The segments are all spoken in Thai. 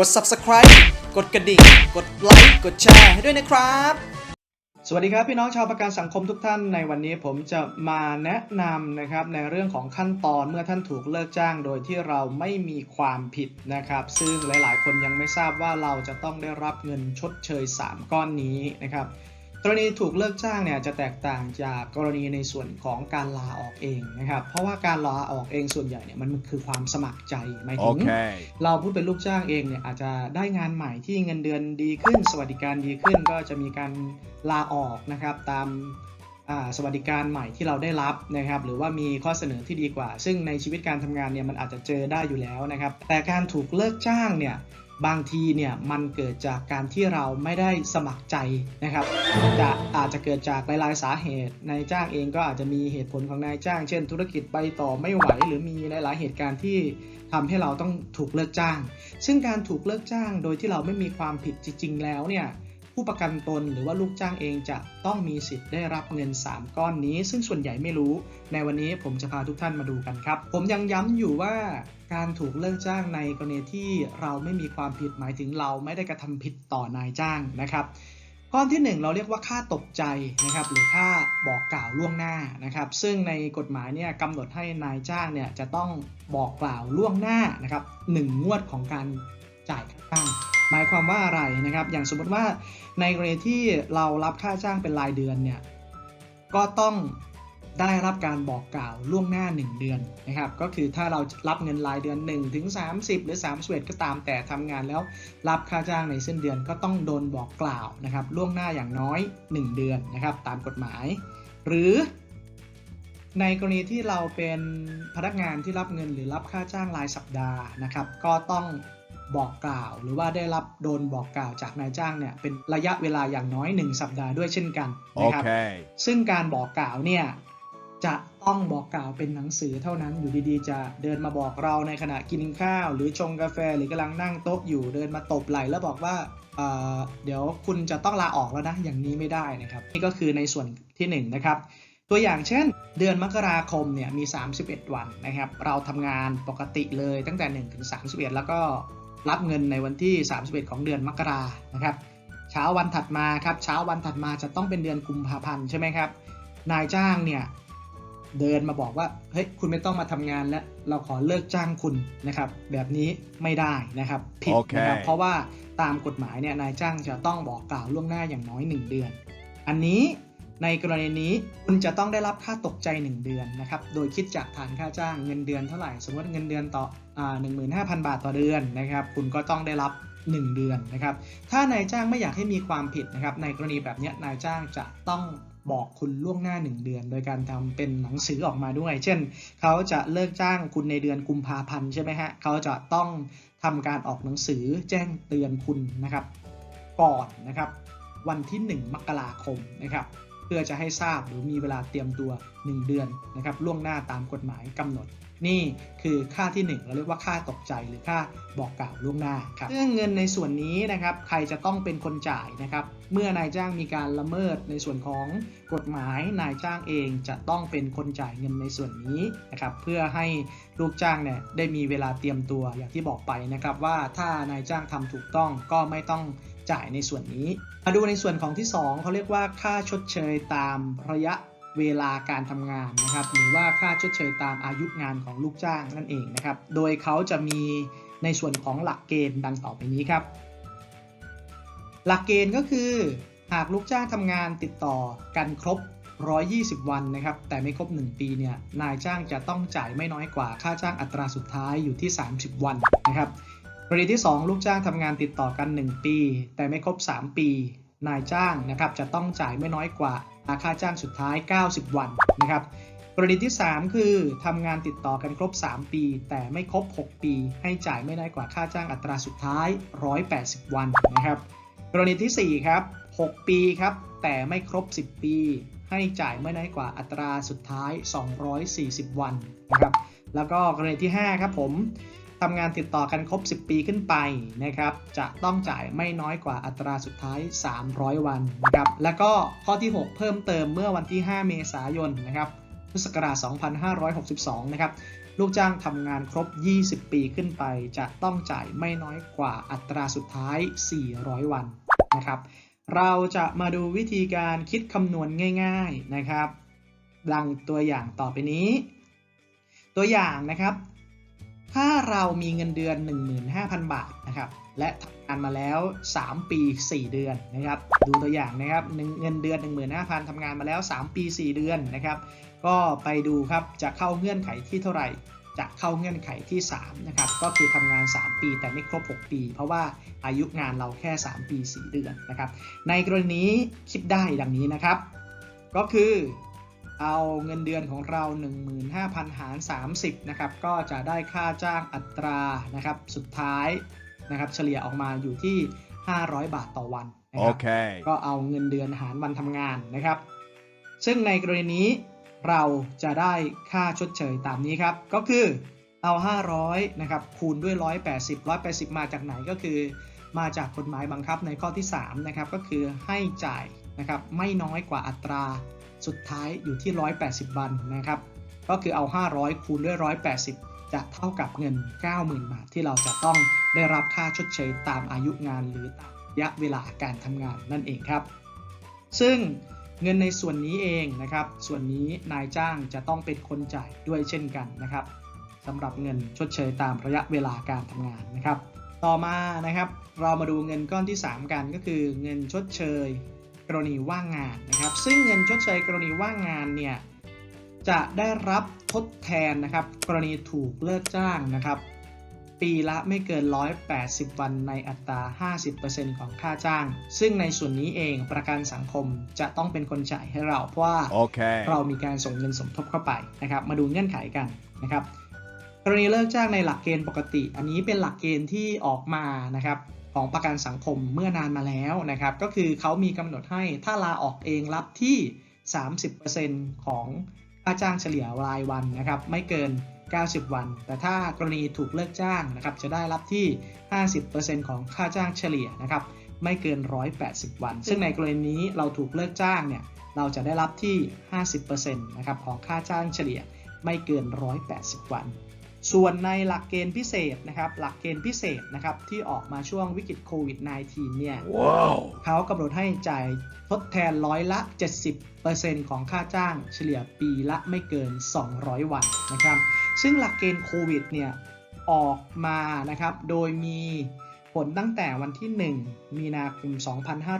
กด subscribe กดกระดิ่ง กดไลค์ กดแชร์ให้ด้วยนะครับ สวัสดีครับพี่น้องชาวประกันสังคมทุกท่านในวันนี้ผมจะมาแนะนำนะครับในเรื่องของขั้นตอนเมื่อท่านถูกเลิกจ้างโดยที่เราไม่มีความผิดนะครับ ซึ่งหลายๆ คนยังไม่ทราบว่าเราจะต้องได้รับเงินชดเชย 3 ก้อนนี้นะครับ รณีถูกเลิกจ้างเนี่ยจะแตกต่างจากกรณีในส่วนของการลาออกเองนะครับ เพราะว่าการลาออกเองส่วนใหญ่เนี่ยมันคือความสมัครใจหมายถึง Okay. เราพูดเป็นลูกจ้างเองเนี่ยอาจจะได้งานใหม่ที่เงินเดือนดีขึ้น สวัสดิการดีขึ้นก็จะมีการลาออกนะครับตามอ่าสวัสดิการใหม่ที่เราได้รับนะครับ หรือว่ามีข้อเสนอที่ดีกว่า ซึ่งในชีวิตการทำงานเนี่ยมันอาจจะเจอได้อยู่แล้วนะครับ แต่การถูกเลิกจ้างเนี่ย บางทีเนี่ยมันเกิดจากการที่เราไม่ได้สมัครใจนะครับจะอาจจะเกิดจากหลายๆสาเหตุนายจ้างเองก็อาจจะมีเหตุผลของนายจ้าง เช่น ธุรกิจไปต่อไม่ไหว หรือมีหลาย ๆ เหตุการณ์ที่ทำให้เราต้องถูกเลิกจ้าง ซึ่งการถูกเลิกจ้างโดยที่เราไม่มีความผิดจริง ๆ แล้วเนี่ย ผู้ประกันตนหรือว่าลูกจ้างเองจะต้องมีสิทธิ์ได้รับเงิน 3 ก้อนนี้ ซึ่งส่วนใหญ่ไม่รู้ ในวันนี้ผมจะพาทุกท่านมาดูกันครับ ผมยังย้ำอยู่ว่าการถูกเลิกจ้างในกรณีที่เราไม่มีความผิดหมายถึงเราไม่ได้กระทำผิดต่อนายจ้างนะครับก้อนที่ 1 เราเรียกว่าค่าตกใจนะครับหรือค่าบอกกล่าวล่วงหน้านะครับซึ่งในกฎหมายเนี่ยกำหนดให้นายจ้างเนี่ยจะต้องบอกกล่าวล่วงหน้านะครับหนึ่งงวดของการจ่ายค่าจ้าง หมายความว่าอะไรนะครับ อย่างสมมติว่าในกรณีที่เรารับค่าจ้างเป็นรายเดือนเนี่ยก็ต้องได้รับการบอกกล่าวล่วงหน้า 1 เดือนนะครับ ก็คือถ้าเรารับเงินรายเดือน1ถึง30 หรือ31ก็ตามแต่ทำงานแล้วรับค่าจ้างในเส้นเดือนก็ต้องโดนบอกกล่าวนะครับ ล่วงหน้าอย่างน้อย 1 เดือนนะครับ ตามกฎหมาย หรือ ในกรณีที่เราเป็นพนักงานที่รับเงินหรือรับค่าจ้างรายสัปดาห์นะครับ ก็ต้อง บอกกล่าว หรือว่าได้รับโดนบอกกล่าวจากนายจ้างเนี่ยเป็นระยะเวลาอย่างน้อย 1 สัปดาห์ด้วยเช่นกันนะครับ Okay. ซึ่งการบอกกล่าวเนี่ยจะต้องบอกกล่าวเป็นหนังสือเท่านั้นอยู่ดีๆ จะเดินมาบอกเราในขณะกินข้าว หรือชงกาแฟหรือกำลังนั่งโต๊ะอยู่เดินมาตบไหล่แล้วบอกว่าเอ่อเดี๋ยวคุณจะต้องลาออกแล้วนะอย่างนี้ไม่ได้นะครับ นี่ก็คือในส่วนที่1นงนะครับตัวอย่างเช่น เดือนมกราคมเนี่ยมี 31 วันนะครับ เราทำงานปกติเลยตั้งแต่ 1 ถึง 31 แล้วก็ รับเงินในวันที่ 31 ของเดือนมกรานะครับ เช้าวันถัดมาครับเช้าวันถัดมาจะต้องเป็นเดือนกุมภาพันธ์ใช่ไหมครับ นายจ้างเนี่ยเดินมาบอกว่าเฮ้ยคุณไม่ต้องมาทำงานแล้วเราขอเลิกจ้างคุณนะครับ แบบนี้ไม่ได้นะครับ ผิดโอเคนะครับเพราะว่าตามกฎหมายเนี่ยนายจ้างจะต้องบอกกล่าวล่วงหน้าอย่างน้อย 1 เดือน อันนี้ ในกรณีนี้คุณจะต้องได้รับค่าตกใจ 1 เดือนนะครับ โดยคิดจากฐานค่าจ้างเงินเดือนเท่าไหร่ สมมติเงินเดือนต่ออ่า15,000บาทต่อเดือนนะครับ คุณก็ต้องได้รับ 1 เดือนนะครับ ถ้านายจ้างไม่อยากให้มีความผิดนะครับ ในกรณีแบบนี้นายจ้างจะต้องบอกคุณล่วงหน้า 1 เดือน โดยการทำเป็นหนังสือออกมาด้วย เช่น เขาจะเลิกจ้างคุณในเดือนกุมภาพันธ์ใช่ไหมฮะ เขาจะต้องทำการออกหนังสือแจ้งเตือนคุณนะครับ ก่อนนะครับ วันที่ 1 มกราคมนะครับ เพื่อจะให้ทราบหรือมีเวลาเตรียมตัว 1 เดือนนะครับล่วงหน้าตามกฎหมายกำหนด นี่คือค่าที่ 1 เราเรียกว่าค่าตกใจหรือค่าบอกกล่าวล่วงหน้าครับเรื่องเงินในส่วนนี้นะครับใครจะต้องเป็นคนจ่ายนะครับเมื่อนายจ้างมีการละเมิดในส่วนของกฎหมายนายจ้างเองจะต้องเป็นคนจ่ายเงินในส่วนนี้นะครับเพื่อให้ลูกจ้างเนี่ยได้มีเวลาเตรียมตัวอย่างที่บอกไปนะครับว่าถ้านายจ้างทำถูกต้องก็ไม่ต้อง จ่ายในส่วนนี้ มาดูในส่วนของที่ 2เขาเรียกว่าค่าชดเชยตามระยะเวลาการทำงานนะครับหรือว่าค่าชดเชยตามอายุงานของลูกจ้างนั่นเองนะครับ โดยเขาจะมีในส่วนของหลักเกณฑ์ดังต่อไปนี้ครับ หลักเกณฑ์ก็คือ หากลูกจ้างทำงานติดต่อกันครบ 120 วันนะครับ แต่ไม่ครบ 1 ปีเนี่ยนายจ้างจะต้องจ่ายไม่น้อยกว่าค่าจ้างอัตราสุดท้ายอยู่ที่ 30 วันนะครับ กรณีที่ 2 ลูกจ้างทำงานติดต่อกัน 1 ปี แต่ไม่ครบ 3 ปี นายจ้างนะครับจะต้องจ่ายไม่น้อยกว่าค่าจ้างสุดท้าย 90 วันนะครับกรณีที่ 3 คือทำงานติดต่อกันครบ 3 ปี แต่ไม่ครบ 6 ปี ให้จ่ายไม่น้อยกว่าค่าจ้างอัตราสุดท้าย 180 วันนะครับกรณีที่ 4 ครับ 6 ปีครับแต่ไม่ครบ 10 ปี ให้จ่ายไม่น้อยกว่าอัตราสุดท้าย 240 วันนะครับแล้วก็กรณีที่ 5 ครับผม ทำงานติดต่อกันครบ 10 ปีขึ้นไปนะครับ จะต้องจ่ายไม่น้อยกว่าอัตราสุดท้าย 300 วันนะครับ แล้วก็ข้อที่ 6 เพิ่มเติมเมื่อวันที่ 5 เมษายนนะครับพุทธศักราช2562 นะครับ ลูกจ้างทำงานครบ 20 ปีขึ้นไป จะต้องจ่ายไม่น้อยกว่าอัตราสุดท้าย 400 วันนะครับ เราจะมาดูวิธีการคิดคำนวณง่าย ๆนะครับ ดังตัวอย่างต่อไปนี้ ตัวอย่างนะครับ ถ้าเรามีเงินเดือน 15,000 บาทนะครับ และทำงานมาแล้ว 3 ปี 4 เดือนนะครับ ดูตัวอย่างนะครับเงินเดือน 15,000 ทำงานมาแล้ว 3 ปี 4 เดือนนะครับ ก็ไปดูครับ จะเข้าเงื่อนไขที่เท่าไหร่ จะเข้าเงื่อนไขที่ 3 นะครับ ก็คือทำงาน 3 ปีแต่ไม่ครบ 6 ปี เพราะว่าอายุงานเราแค่ 3 ปี 4 เดือนนะครับ ในกรณีนี้คิดได้ดังนี้นะครับ ก็คือ เอาเงินเดือนของเรา 15,000 หาร 30 นะครับ ก็จะได้ค่าจ้างอัตรานะครับ สุดท้ายนะครับ เฉลี่ยออกมาอยู่ที่ 500 บาทต่อวันนะครั Okay. ก็เอาเงินเดือนหารวันทำงานนะครับ ซึ่งในกรณีนี้เราจะได้ค่าชดเชยตามนี้ครับ ก็คือเอา 500 นะครับ คูณด้วย 180 180 มาจากไหนก็คือ มาจากกฎหมายบังคับในข้อที่ 3 นะครับ ก็คือให้จ่ายนะครับไม่น้อยกว่าอัตรา สุดท้ายอยู่ที่ 180 วันนะครับ ก็คือเอา 500 คูณด้วย 180 จะเท่ากับเงิน 90,000 บาทที่เราจะต้องได้รับค่าชดเชยตามอายุงานหรือตามระยะเวลาการทำงานนั่นเองครับ ซึ่งเงินในส่วนนี้เองนะครับ ส่วนนี้นายจ้างจะต้องเป็นคนจ่ายด้วยเช่นกันนะครับสำหรับเงินชดเชยตามระยะเวลาการทำงานนะครับ ต่อมานะครับ เรามาดูเงินก้อนที่ 3 กันก็คือเงินชดเชย กรณีว่างงานนะครับ ซึ่งเงินชดเชยกรณีว่างงานเนี่ยจะได้รับทดแทนนะครับ กรณีถูกเลิกจ้างนะครับ ปีละไม่เกิน 180 วันในอัตรา 50%ของค่าจ้าง ซึ่งในส่วนนี้เองประกันสังคมจะต้องเป็นคนจ่ายให้เราเพราะว่า Okay. เรามีการส่งเงินสมทบเข้าไปนะครับ มาดูเงื่อนไขกันนะครับกรณีเลิกจ้างในหลักเกณฑ์ปกติ อันนี้เป็นหลักเกณฑ์ที่ออกมานะครับ ของประกันสังคมเมื่อนานมาแล้วนะครับ ก็คือเขามีกำหนดให้ถ้าลาออกเองรับที่ 30%ของค่าจ้างเฉลี่ยรายวันนะครับ ไม่เกิน 90 วัน แต่ถ้ากรณีถูกเลิกจ้างนะครับ จะได้รับที่ 50%ของค่าจ้างเฉลี่ยนะครับ ไม่เกิน 180 วัน ซึ่งในกรณีนี้เราถูกเลิกจ้างเนี่ย เราจะได้รับที่ 50%นะครับของค่าจ้างเฉลี่ยไม่เกิน 180 วัน ส่วนในหลักเกณฑ์พิเศษนะครับ หลักเกณฑ์พิเศษนะครับที่ออกมาช่วงวิกฤตโควิด -19 เนี่ย Wow. เขากำหนดให้จ่ายทดแทนร้อยละ 70%ของค่าจ้างเฉลี่ยปีละไม่เกิน 200 วันนะครับ ซึ่งหลักเกณฑ์โควิดเนี่ยออกมานะครับ โดยมีผลตั้งแต่วันที่ 1 มีนาคม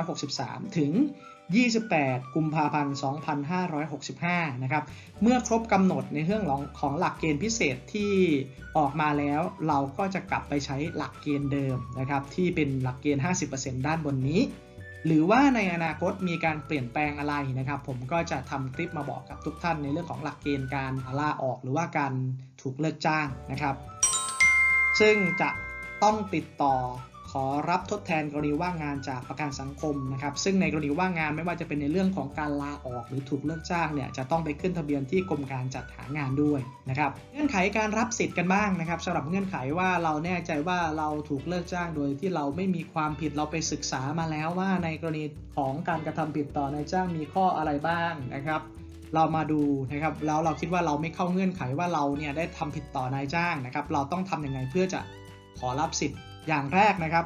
2563 ถึง 28 กุมภาพันธ์ 2565 นะครับ เมื่อครบกำหนดในเรื่องของของหลักเกณฑ์พิเศษที่ออกมาแล้ว เราก็จะกลับไปใช้หลักเกณฑ์เดิมนะครับ ที่เป็นหลักเกณฑ์ 50%ด้านบนนี้ หรือว่าในอนาคตมีการเปลี่ยนแปลงอะไรนะครับ ผมก็จะทำคลิปมาบอกกับทุกท่านในเรื่องของหลักเกณฑ์การลาออกหรือว่าการถูกเลิกจ้างนะครับ ซึ่งจะต้องติดต่อ ขอรับทดแทนกรณีว่างงานจากประกันสังคมนะครับ ซึ่งในกรณีว่างงานไม่ว่าจะเป็นในเรื่องของการลาออกหรือถูกเลิกจ้างเนี่ยจะต้องไปขึ้นทะเบียนที่กรมการจัดหางานด้วยนะครับ เงื่อนไขการรับสิทธิ์กันบ้างนะครับสำหรับเงื่อนไขว่าเราแน่ใจว่าเราถูกเลิกจ้างโดยที่เราไม่มีความผิดเราไปศึกษามาแล้วว่าในกรณีของการกระทำผิดต่อนายจ้างมีข้ออะไรบ้างนะครับเรามาดูนะครับแล้วเราคิดว่าเราไม่เข้าเงื่อนไขว่าเราเนี่ยได้ทำผิดต่อนายจ้างนะครับ เราต้องทำยังไงเพื่อจะขอรับสิทธิ์ อย่างแรกนะครับ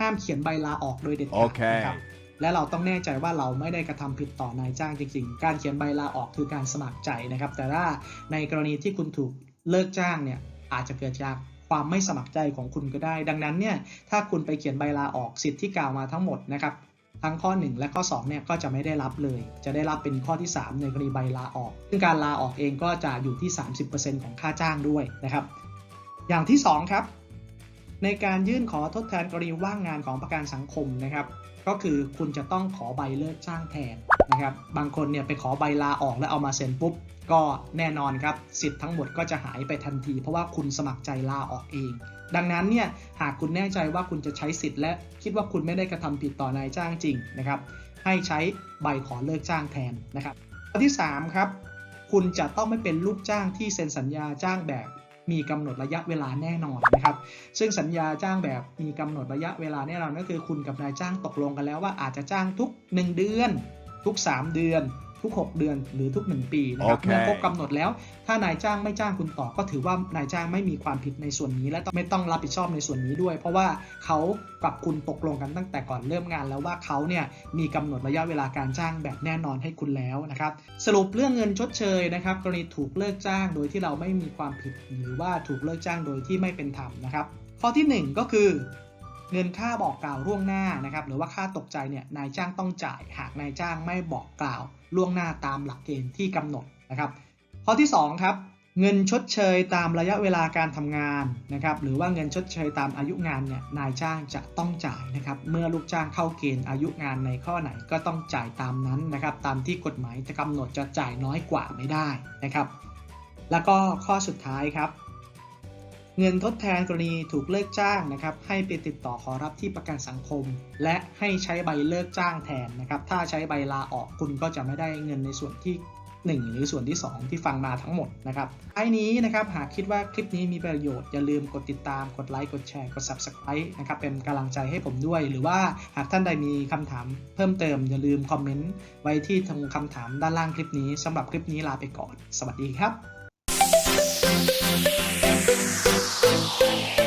ห้ามเขียนใบลาออกโดยเด็ดขาดโอเคนะครับและเราต้องแน่ใจว่าเราไม่ได้กระทำผิดต่อนายจ้างจริงๆ การเขียนใบลาออกคือการสมัครใจนะครับ แต่ถ้าในกรณีที่คุณถูกเลิกจ้างเนี่ยอาจจะเกิดจากความไม่สมัครใจของคุณก็ได้ ดังนั้นเนี่ยถ้าคุณไปเขียนใบลาออกสิทธิ์ที่กล่าวมาทั้งหมดนะครับทั้งข้อ 1 และข้อ2เนี่ยก็จะไม่ได้รับเลย จะได้รับเป็นข้อที่ 3 ในกรณีใบลาออก ซึ่งการลาออกเองก็จะอยู่ที่ 30%ของค่าจ้างด้วยนะครับ อย่างที่ 2 ครับ ในการยื่นขอทดแทนกรณีว่างงานของประกันสังคมนะครับ ก็คือคุณจะต้องขอใบเลิกจ้างแทนนะครับ บางคนเนี่ยไปขอใบลาออกแล้วเอามาเซ็นปุ๊บ ก็แน่นอนครับสิทธิ์ทั้งหมดก็จะหายไปทันที เพราะว่าคุณสมัครใจลาออกเอง ดังนั้นเนี่ยหากคุณแน่ใจว่าคุณจะใช้สิทธิ์และคิดว่าคุณไม่ได้กระทำผิดต่อนายจ้างจริงนะครับ ให้ใช้ใบขอเลิกจ้างแทนนะครับข้อที่3ครับคุณจะต้องไม่เป็นลูกจ้างที่เซ็นสัญญาจ้างแบบ มีกำหนดระยะเวลาแน่นอนนะครับ ซึ่งสัญญาจ้างแบบมีกำหนดระยะเวลาแน่นอนก็คือคุณกับนายจ้างตกลงกันแล้วว่าอาจจะจ้างทุก 1 เดือน ทุก 3 เดือน ทุก 6 เดือนหรือทุก 1 ปีนะครับโอเคเมื่อครบกำหนดแล้ว ถ้านายจ้างไม่จ้างคุณต่อ ก็ถือว่านายจ้างไม่มีความผิดในส่วนนี้ และไม่ต้องรับผิดชอบในส่วนนี้ด้วย เพราะว่าเขากับคุณตกลงกันตั้งแต่ก่อนเริ่มงานแล้วว่าเขาเนี่ยมีกำหนดระยะเวลาการจ้างแบบแน่นอนให้คุณแล้วนะครับ สรุปเรื่องเงินชดเชยนะครับกรณีถูกเลิกจ้างโดยที่เราไม่มีความผิด หรือว่าถูกเลิกจ้างโดยที่ไม่เป็นธรรมนะครับ ข้อที่ 1 ก็คือ เงินค่าบอกกล่าวล่วงหน้านะครับหรือว่าค่าตกใจเนี่ยนายจ้างต้องจ่าย หากนายจ้างไม่บอกกล่าวล่วงหน้าตามหลักเกณฑ์ที่กำหนดนะครับข้อที่2ครับเงินชดเชยตามระยะเวลาการทำงานนะครับหรือว่าเงินชดเชยตามอายุงานเนี่ยนายจ้างจะต้องจ่ายนะครับเมื่อลูกจ้างเข้าเกณฑ์อายุงานในข้อไหนก็ต้องจ่ายตามนั้นนะครับตามที่กฎหมายจะกำหนดจะจ่ายน้อยกว่าไม่ได้นะครับ แล้วก็ข้อสุดท้ายครับ เงินทดแทนกรณีถูกเลิกจ้างนะครับ ให้ไปติดต่อขอรับที่ประกันสังคม และให้ใช้ใบเลิกจ้างแทนนะครับ ถ้าใช้ใบลาออกคุณก็จะไม่ได้เงินในส่วนที่ 1 หรือส่วนที่ 2 ที่ฟังมาทั้งหมดนะครับท้ายนี้นะครับ หากคิดว่าคลิปนี้มีประโยชน์อย่าลืมกดติดตาม กดไลค์ กดแชร์ กด Subscribe นะครับ เป็นกำลังใจให้ผมด้วย หรือว่าหากท่านใดมีคำถามเพิ่มเติมอย่าลืมคอมเมนต์ไว้ที่ทางคำถามด้านล่างคลิปนี้สำหรับคลิปนี้ลาไปก่อน สวัสดีครับ Bye.